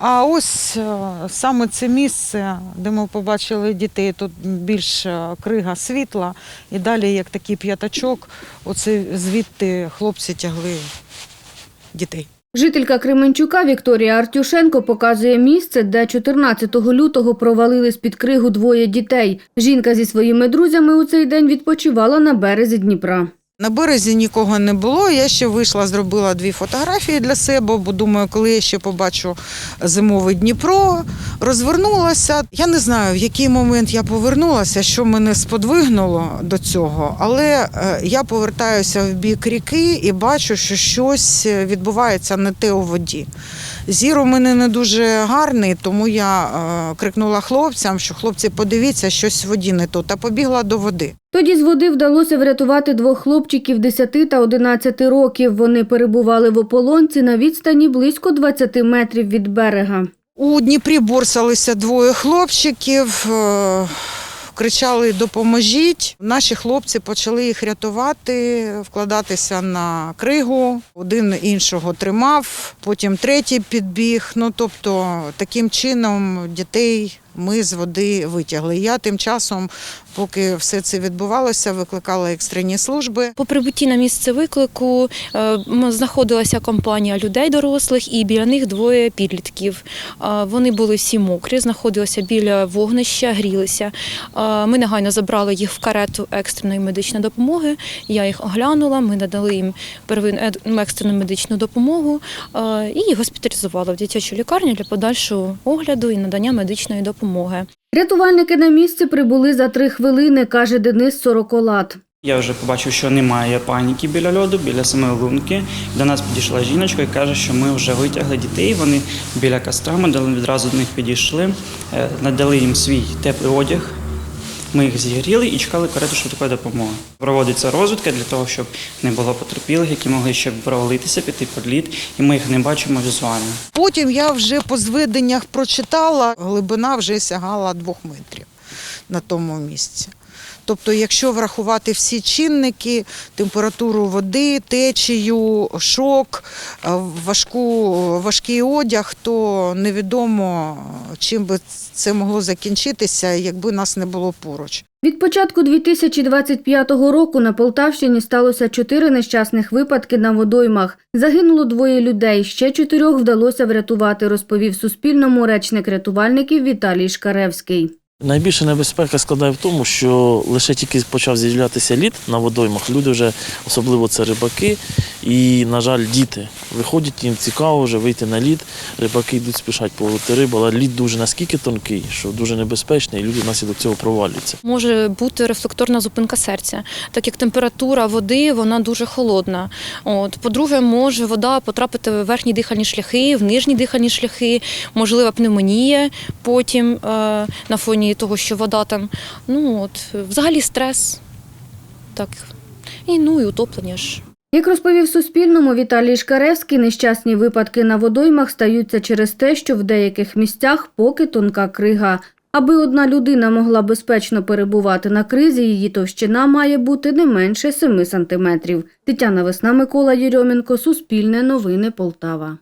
А ось е, саме це місце, де ми побачили дітей, тут більш е, крига світла, і далі як такий п'ятачок, оце звідти хлопці тягли дітей. Жителька Кременчука Вікторія Артюшенко показує місце, де 14 лютого провалили з-під кригу двоє дітей. Жінка зі своїми друзями у цей день відпочивала на березі Дніпра. На березі нікого не було. Я ще вийшла, зробила дві фотографії для себе, бо думаю, коли я ще побачу зимове Дніпро, розвернулася. Я не знаю, в який момент я повернулася, що мене сподвигнуло до цього, але е, я повертаюся в бік ріки і бачу, що щось відбувається не те у воді. Зір у мене не дуже гарний, тому я е, крикнула хлопцям, що хлопці, подивіться, щось в воді не то, та побігла до води. Тоді з води вдалося врятувати двох хлопчиків 10 та 11 років. Вони перебували в ополонці на відстані близько 20 метрів від берега. У Дніпрі борсалися двоє хлопчиків, е, кричали Допоможіть. Наші хлопці почали їх рятувати, вкладатися на кригу. Один іншого тримав, потім третій підбіг. Ну тобто, таким чином дітей ми з води витягли. Я тим часом, поки все це відбувалося, викликала екстрені служби. По прибутті на місце виклику е, знаходилася компанія людей дорослих і біля них двоє підлітків. Е, Вони були всі мокрі, знаходилися біля вогнища, грілися. Е, Ми негайно забрали їх в карету екстреної медичної допомоги. Я їх оглянула, ми надали їм екстрену медичну допомогу і госпіталізували в дитячу лікарню для подальшого огляду і надання медичної допомоги. Рятувальники на місці прибули за три хвилини, каже Денис Сороколат. Я вже побачив, що немає паніки біля льоду, біля самої лунки. До нас підійшла жіночка і каже, що ми вже витягли дітей. Вони біля костра, ми відразу до них підійшли, е, надали їм свій теплий одяг. Ми їх зігріли і чекали карету швидкої допомоги. Проводиться розвідка для того, щоб не було потерпілих, які могли ще провалитися, піти під лід, і ми їх не бачимо візуально. Потім я вже по зведеннях прочитала, глибина вже сягала двох метрів на тому місці. Тобто, якщо врахувати всі чинники, температуру води, течію, шок, е, важку, важкий одяг, то невідомо, чим би це могло закінчитися, якби нас не було поруч. Від початку 2025 року на Полтавщині сталося чотири нещасних випадки на водоймах. Загинуло двоє людей, ще чотирьох вдалося врятувати, розповів Суспільному речник рятувальників Віталій Шкаревський. Найбільша небезпека складає в тому, що лише тільки почав з'являтися лід на водоймах. Люди вже, особливо це рибаки, і, на жаль, діти. Виходять, їм цікаво вже вийти на лід. Рибаки йдуть спішать половити рибу, але лід дуже наскільки тонкий, що дуже небезпечний, і люди внаслідок цього провалюються. Може бути рефлекторна зупинка серця, так як температура води вона дуже холодна. От по-друге, може вода потрапити в верхні дихальні шляхи, в нижні дихальні шляхи, можлива пневмонія потім е, на фоні того, що вода там. Ну от взагалі стрес, так і ну і утоплення ж. Як розповів Суспільному Віталій Шкаревський, нещасні випадки на водоймах стаються через те, що в деяких місцях поки тонка крига. Аби одна людина могла безпечно перебувати на кризі, її товщина має бути не менше 7 сантиметрів. Тетяна Весна, Микола Єрьомінко, Суспільне новини Полтава.